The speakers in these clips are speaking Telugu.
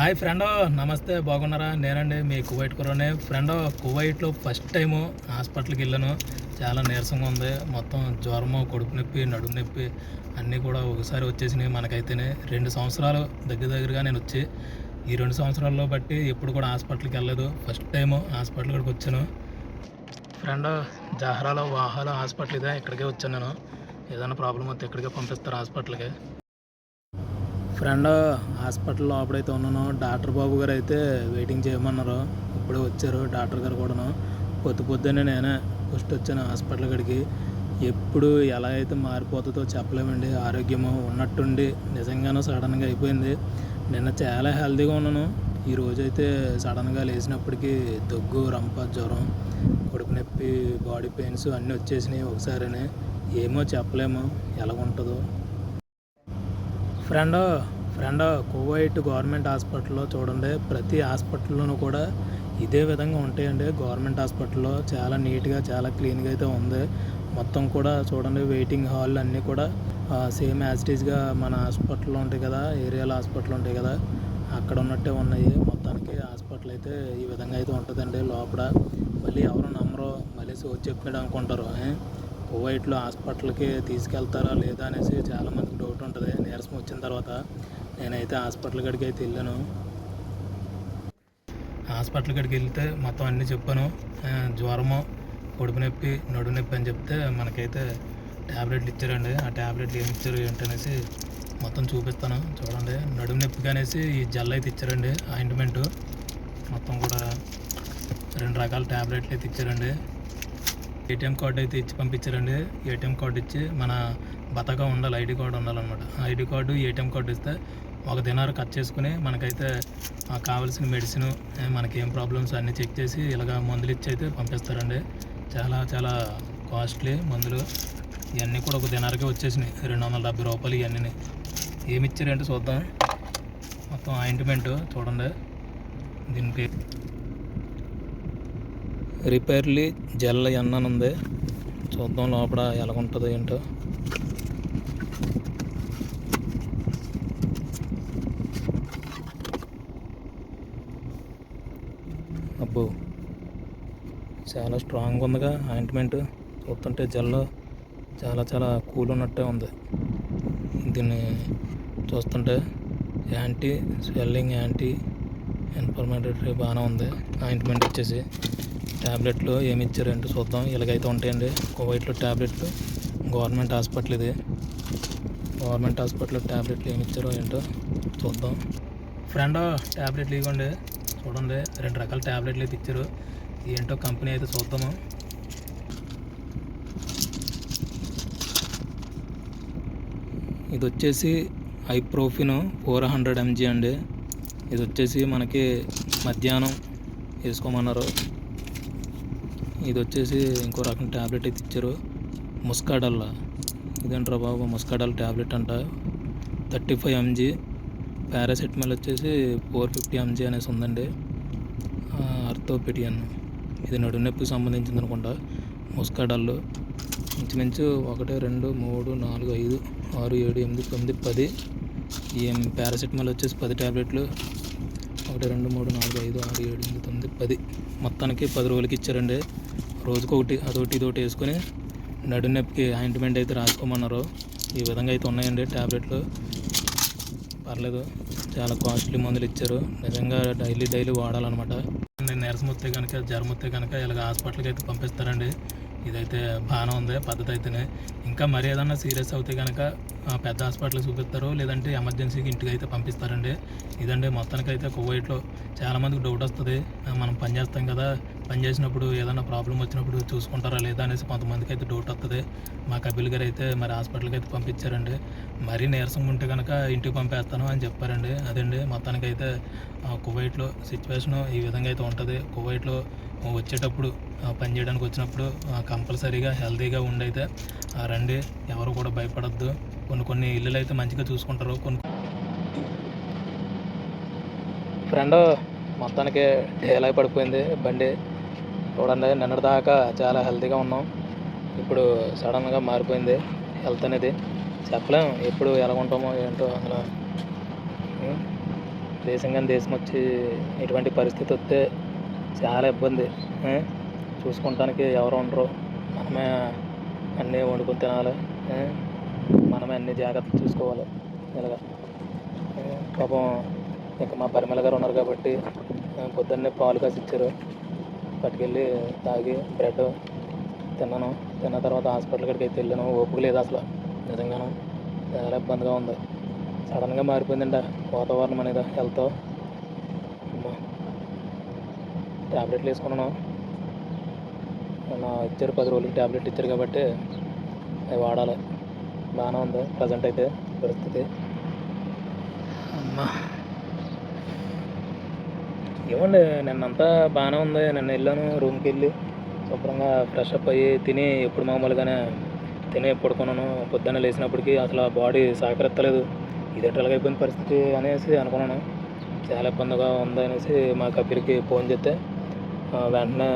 హాయ్ ఫ్రెండ్ నమస్తే బాగున్నారా? నేనండి మీ కువైట్ కురనే ఫ్రెండ్ కువైట్లో ఫస్ట్ టైము హాస్పిటల్కి వెళ్ళాను. చాలా నీరసంగా ఉంది. మొత్తం జ్వరము కడుపు నొప్పి నడుము నొప్పి అన్నీ కూడా ఒకసారి వచ్చేసినాయి మనకైతేనే. రెండు సంవత్సరాలు దగ్గర దగ్గరగా నేను వచ్చి ఈ రెండు సంవత్సరాల్లో బట్టి ఎప్పుడు కూడా హాస్పిటల్కి వెళ్ళలేదు. ఫస్ట్ టైము హాస్పిటల్ కూడా వచ్చాను. ఫ్రెండ్ జహరాలో వాహాలో హాస్పిటల్ ఇదే. ఇక్కడికే వచ్చాను నేను. ఏదైనా ప్రాబ్లం వస్తే ఇక్కడికే పంపిస్తారు హాస్పిటల్కి. ఫ్రెండ్ హాస్పిటల్ లోపలైతే ఉన్నాను. డాక్టర్ బాబు గారు అయితే వెయిటింగ్ చేయమన్నారు. ఇప్పుడే వచ్చారు డాక్టర్ గారు కూడాను. పొద్దు పొద్దున్నే నేనే ఫస్ట్ వచ్చాను హాస్పిటల్ కాడికి. ఎప్పుడు ఎలా అయితే మారిపోతుందో చెప్పలేమండి. ఆరోగ్యము ఉన్నట్టుండి నిజంగానూ సడన్గా అయిపోయింది. నిన్న చాలా హెల్తీగా ఉన్నాను. ఈ రోజైతే సడన్గా లేచినప్పటికీ దగ్గు రంప జ్వరం కడుపు నొప్పి బాడీ పెయిన్స్ అన్నీ వచ్చేసినాయి ఒకసారినే. ఏమో చెప్పలేము. ఎలా ఉంటుందో ఫ్రెండ్ ఫ్రెండ్ కువైట్ గవర్నమెంట్ హాస్పిటల్లో చూడండి. ప్రతి హాస్పిటల్లోనూ కూడా ఇదే విధంగా ఉంటాయండి. గవర్నమెంట్ హాస్పిటల్లో చాలా నీట్గా చాలా క్లీన్గా అయితే ఉంది. మొత్తం కూడా చూడండి వెయిటింగ్ హాల్ అన్నీ కూడా సేమ్ యాజిటీస్గా మన హాస్పిటల్లో ఉంటాయి కదా ఏరియాలో హాస్పిటల్ ఉంటాయి కదా అక్కడ ఉన్నట్టే ఉన్నాయి. మొత్తానికి హాస్పిటల్ అయితే ఈ విధంగా అయితే ఉంటుందండి లోపల. మళ్ళీ ఎవరు నమ్మరు మళ్ళీ సోచి చెప్పాడు అనుకుంటారు. ఏ? కువైట్లో హాస్పిటల్కి తీసుకెళ్తారా లేదా అనేసి చాలామందికి డౌట్ ఉంటుంది. నీరసం వచ్చిన తర్వాత నేనైతే హాస్పిటల్ కాడికి అయితే వెళ్ళాను. హాస్పిటల్ కాడికి వెళ్తే మొత్తం అన్నీ చెప్పాను. జ్వరము కడుపు నొప్పి నడు నొప్పి అని చెప్తే మనకైతే ట్యాబ్లెట్లు ఇచ్చారండి. ఆ ట్యాబ్లెట్లు ఏమి ఇచ్చారు ఏంటనేసి మొత్తం చూపిస్తాను. చూడండి. నడుము నొప్పికి అనేసి ఈ జెల్ అయితే ఇచ్చారండి. ఆయింట్మెంటు మొత్తం కూడా రెండు రకాల ట్యాబ్లెట్లు అయితే ఇచ్చారండి. ఏటీఎం కార్డు అయితే ఇచ్చి పంపించారండి. ఏటీఎం కార్డు ఇచ్చి మన బతగా ఉండాలి ఐడి కార్డు ఉండాలన్నమాట. ఐడి కార్డు ఏటీఎం కార్డు ఇస్తే ఒక దినారు కట్ చేసుకుని మనకైతే కావాల్సిన మెడిసిన్ మనకి ఏం ప్రాబ్లమ్స్ అన్నీ చెక్ చేసి ఇలాగ మందులు ఇచ్చి అయితే పంపిస్తారండి. చాలా చాలా కాస్ట్లీ మందులు. ఇవన్నీ కూడా ఒక దినారకే వచ్చేసినాయి. రెండు వందల డెబ్బై రూపాయలు ఇవన్నీ ఏమి ఇచ్చారంటే చూద్దాం. మొత్తం ఆయింట్మెంట్ చూడండి. దీనికి రిపేర్లీ జెల్ ఎన్ననుంది? అని ఉంది చూద్దాం లోపల ఎలాగుంటుందో ఏంటో. అబ్బో చాలా స్ట్రాంగ్ ఉందిగా ఆయింట్మెంట్. చూస్తుంటే జెల్ చాలా చాలా కూల్ ఉన్నట్టే ఉంది. దీన్ని చూస్తుంటే యాంటీ స్వెల్లింగ్ యాంటీ ఇన్ఫర్మేటరీ బాగానే ఉంది. ఆయింట్మెంట్ వచ్చేసి ట్యాబ్లెట్లు ఏమి ఇచ్చారంటే చూద్దాం. ఇలాగైతే ఉంటాయండి. కోవైట్లో ట్యాబ్లెట్లు గవర్నమెంట్ హాస్పిటల్ ఇది. గవర్నమెంట్ హాస్పిటల్లో ట్యాబ్లెట్లు ఏమి ఇచ్చారో ఏంటో చూద్దాం. ఫ్రెండ్ ట్యాబ్లెట్లు ఇవ్వండి. చూడండి. రెండు రకాల ట్యాబ్లెట్లు అయితే ఇచ్చారు. ఏంటో కంపెనీ అయితే చూద్దాము. ఇది వచ్చేసి ఐప్రోఫిన్ ఫోర్ హండ్రెడ్ ఎంజీ అండి. ఇది వచ్చేసి మనకి మధ్యాహ్నం వేసుకోమన్నారు. ఇది వచ్చేసి ఇంకో రకం ట్యాబ్లెట్ అయితే ఇచ్చారు. ముస్కాడల్లా. ఇదేంట్రా బాబు ముస్కాడల్ ట్యాబ్లెట్ అంట. Thirty five MG. పారాసెటమాల్ వచ్చేసి ఫోర్ ఫిఫ్టీ ఎంజీ అనేసి ఉందండి. అర్థోపెడియన్ ఇది నడునొప్పికి సంబంధించింది అనుకుంటా. ముస్కాడల్లు. ఇంచుమించు ఒకటి రెండు మూడు నాలుగు ఐదు ఆరు ఏడు ఎనిమిది తొమ్మిది పది. ఈ పారాసెటమాల్ వచ్చేసి పది ట్యాబ్లెట్లు ఒకటి రెండు మూడు నాలుగు ఐదు ఆరు ఏడు ఎనిమిది తొమ్మిది పది. మొత్తానికి పది రోజులకి ఇచ్చారండి. రోజుకొకటి అదొకటి ఇదొకటి వేసుకొని నడునొప్పికి ఆయింట్మెంట్ అయితే రాసుకోమన్నారు. ఈ విధంగా అయితే ఉన్నాయండి ట్యాబ్లెట్లు పర్లేదు చాలా కాస్ట్లీ మందులు ఇచ్చారు. నిజంగా డైలీ డైలీ వాడాలన్నమాట. నీరసం వస్తే కనుక జ్వరం వస్తే కనుక ఇలాగ హాస్పిటల్కి అయితే పంపిస్తారండి. ఇదైతే బాగానే ఉంది పద్ధతి అయితేనే. ఇంకా మరి ఏదన్నా సీరియస్ అవుతే కనుక పెద్ద హాస్పిటల్కి చూపిస్తారు. లేదంటే ఎమర్జెన్సీకి ఇంటికి అయితే పంపిస్తారండి. ఇదండి మొత్తానికి అయితే కువైట్లో చాలామందికి డౌట్ వస్తుంది. మనం పని చేస్తాం కదా పని చేసినప్పుడు ఏదైనా ప్రాబ్లం వచ్చినప్పుడు చూసుకుంటారా లేదా అనేసి కొంతమందికి అయితే డౌట్ వస్తుంది మా కపిల్ గారు అయితే మరి హాస్పిటల్కి అయితే పంపించారండి. మరీ నీరసం ఉంటే కనుక ఇంటికి పంపేస్తాను అని చెప్పారండి. అదండి మొత్తానికి అయితే కువైట్లో సిచ్యువేషన్ ఈ విధంగా అయితే ఉంటుంది. కువైట్లో వచ్చేటప్పుడు పని చేయడానికి వచ్చినప్పుడు కంపల్సరీగా హెల్తీగా ఉండైతే అయితే రండి ఎవరు కూడా భయపడద్దు. కొన్ని కొన్ని ఇల్లులు అయితే మంచిగా చూసుకుంటారు. కొన్ని ఫ్రెండ్ మొత్తానికి ఢేలా పడిపోయింది. బండి చూడండి నిన్నటి దాకా చాలా హెల్తీగా ఉన్నాం. ఇప్పుడు సడన్గా మారిపోయింది హెల్త్ అనేది. చెప్పలేం ఎప్పుడు ఎలా ఉంటామో ఏంటో అసలు దేశం కానీ దేశం వచ్చి ఇటువంటి పరిస్థితి వస్తే చాలా ఇబ్బంది. చూసుకోవటానికి చూసుకుంటానికి ఎవరు ఉండరు. మనమే అన్నీ వండుకొని తినాలి. మనమే అన్ని జాగ్రత్తలు చూసుకోవాలి. ఇలాగా. పాపం ఇక మా పరిమళ గారు ఉన్నారు కాబట్టి పొద్దున్నే పాలు కాసి ఇచ్చారు పట్టుకెళ్ళి తాగి బ్రెడ్ తిన్నాను. తిన్న తర్వాత హాస్పిటల్ కాడికి అయితే వెళ్ళాను. ఓపిక లేదు అసలు. నిజంగాను చాలా ఇబ్బందిగా ఉంది. సడన్గా మారిపోయిందంట వాతావరణం అనేది హెల్త్ ట్యాబ్లెట్లు వేసుకున్నాను. నా ఇచ్చారు పది రోజులకి ట్యాబ్లెట్ ఇచ్చారు కాబట్టి అవి వాడాలి. బాగానే ఉంది. ప్రజెంట్ అయితే పరిస్థితి. అమ్మా. ఏమండి నిన్నంతా బాగానే ఉంది. నిన్న వెళ్ళాను రూమ్కి వెళ్ళి. శుభ్రంగా ఫ్రెష్ అప్ అయ్యి తిని ఎప్పుడు మామూలుగానే తిని పడుకున్నాను. పొద్దున్న లేచినప్పటికీ అసలు బాడీ సహకరిస్తలేదు. ఇది ఎట్లాగైపోయిన పరిస్థితి అనేసి అనుకున్నాను. చాలా ఇబ్బందిగా ఉంది అనేసి మా కపిల్కి ఫోన్ చేస్తే వెంటనే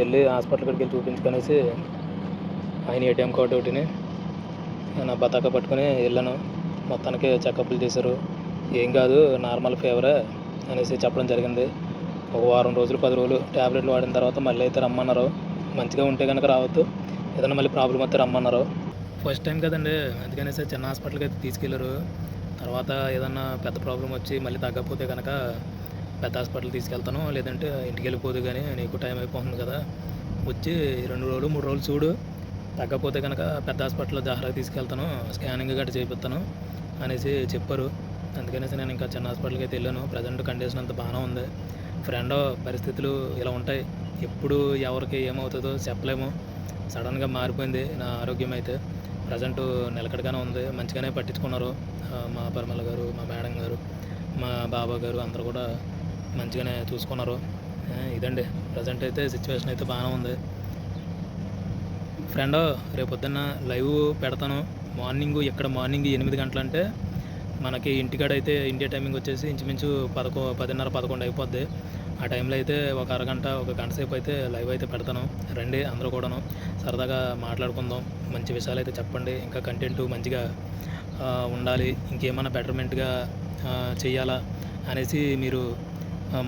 వెళ్ళి హాస్పిటల్ కడికి వెళ్ళి చూపించుకొనేసి ఆయన ఏటీఎం కార్డు ఒకటిని నా బతాక పట్టుకొని వెళ్ళాను. మొత్తానికి చెకప్లు చేశారు. ఏం కాదు నార్మల్ ఫీవరే. అనేసి చెప్పడం జరిగింది. ఒక వారం రోజులు పది రోజులు ట్యాబ్లెట్లు వాడిన తర్వాత మళ్ళీ అయితే రమ్మన్నారు. మంచిగా ఉంటే కనుక రావద్దు. ఏదైనా మళ్ళీ ప్రాబ్లం వస్తే రమ్మన్నారు. ఫస్ట్ టైం కదండి. అందుకనేసి చిన్న హాస్పిటల్కి అయితే తీసుకెళ్ళారు. తర్వాత ఏదన్నా పెద్ద ప్రాబ్లం వచ్చి మళ్ళీ తగ్గకపోతే కనుక పెద్ద హాస్పిటల్ తీసుకెళ్తాను. లేదంటే ఇంటికి వెళ్ళిపోదు కానీ నీకు టైం అయిపోతుంది కదా. వచ్చి రెండు రోజులు మూడు రోజులు చూడు. తగ్గకపోతే కనుక పెద్ద హాస్పిటల్లో జాగ్రత్తగా తీసుకెళ్తాను. స్కానింగ్ గట్రా చేపిస్తాను అనేసి చెప్పారు. అందుకనేసి నేను ఇంకా చిన్న హాస్పిటల్కి అయితే వెళ్ళాను. ప్రజెంట్ కండిషన్ అంతా బాగానే ఉంది. ఫ్రెండ్ పరిస్థితులు ఇలా ఉంటాయి. ఎప్పుడు ఎవరికి ఏమవుతుందో చెప్పలేము. సడన్గా మారిపోయింది నా ఆరోగ్యం అయితే. ప్రజెంట్ నిలకడగానే ఉంది. మంచిగానే పట్టించుకున్నారు. మా పరిమళ గారు మా మేడం గారు మా బాబా గారు అందరూ కూడా మంచిగానే చూసుకున్నారు. ఇదండి. ప్రజెంట్ అయితే సిచ్యువేషన్ అయితే బాగానే ఉంది. ఫ్రెండ్ రేపు పొద్దున్న లైవ్ పెడతాను. మార్నింగ్ ఇక్కడ మార్నింగ్ ఎనిమిది గంటలంటే మనకి ఇంటికాడ అయితే ఇండియా టైమింగ్ వచ్చేసి ఇంచుమించు పదకొ పదిన్నర పదకొండు అయిపోద్ది. ఆ టైంలో అయితే ఒక అరగంట ఒక గంట సేపు అయితే లైవ్ అయితే పెడతాను. రండి అందరూ కూడాను. సరదాగా మాట్లాడుకుందాం. మంచి విషయాలు అయితే చెప్పండి. ఇంకా కంటెంట్ మంచిగా ఉండాలి. ఇంకేమైనా బెటర్మెంట్గా చేయాలా అనేసి మీరు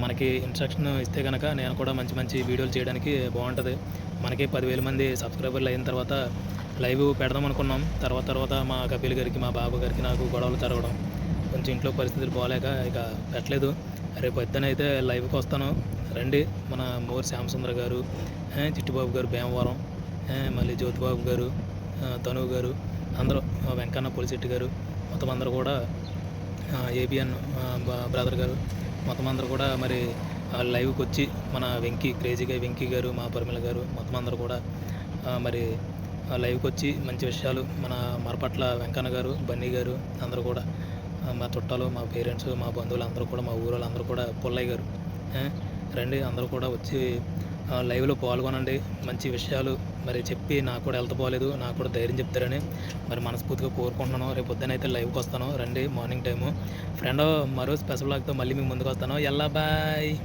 మనకి ఇన్స్ట్రక్షన్ ఇస్తే కనుక నేను కూడా మంచి మంచి వీడియోలు చేయడానికి బాగుంటుంది. మనకి పదివేల మంది సబ్స్క్రైబర్లు అయిన తర్వాత లైవ్ పెడదాం అనుకున్నాం. తర్వాత తర్వాత మా కపిల్ గారికి మా బాబు గారికి నాకు గొడవలు జరగడం కొంచెం ఇంట్లో పరిస్థితులు బాగాలేక ఇక పెట్టలేదు. రేపు పొద్దున అయితే లైవ్కి వస్తాను. రండి మన మోర్ శ్యామసుందర్ గారు చిట్టిబాబు చిట్టుబాబు గారు భీమవరం మళ్ళీ జ్యోతిబాబు గారు తను గారు అందరూ వెంకన్న పులిశెట్టి గారు మొత్తం అందరూ కూడా ఏబిఎన్ బ్రదర్ గారు మొత్తం అందరూ కూడా మరి లైవ్కి వచ్చి మన వెంకీ క్రేజీగా వెంకీ గారు మా పరిమళ గారు మొత్తం అందరూ కూడా మరి లైవ్కి వచ్చి మంచి విషయాలు మన మరపట్ల వెంకన్న గారు బన్నీ గారు అందరూ కూడా మా చుట్టాలు మా పేరెంట్స్ మా బంధువులు అందరూ కూడా మా ఊరు అందరూ కూడా పుల్లయ్య గారు రండి అందరూ కూడా వచ్చి లైవ్లో పాల్గొనండి. మంచి విషయాలు మరి చెప్పి నాకు కూడా హెల్త్ బాగాలేదు నాకు కూడా ధైర్యం చెప్తారని మరి మనస్ఫూర్తిగా కోరుకుంటున్నాను. రేపు పొద్దున అయితే లైవ్కి వస్తాను. రండి మార్నింగ్ టైము. ఫ్రెండ్ మరో స్పెషల్ బ్లాగ్తో మళ్ళీ మీ ముందుకు వస్తాను. ఎల్లా బాయ్.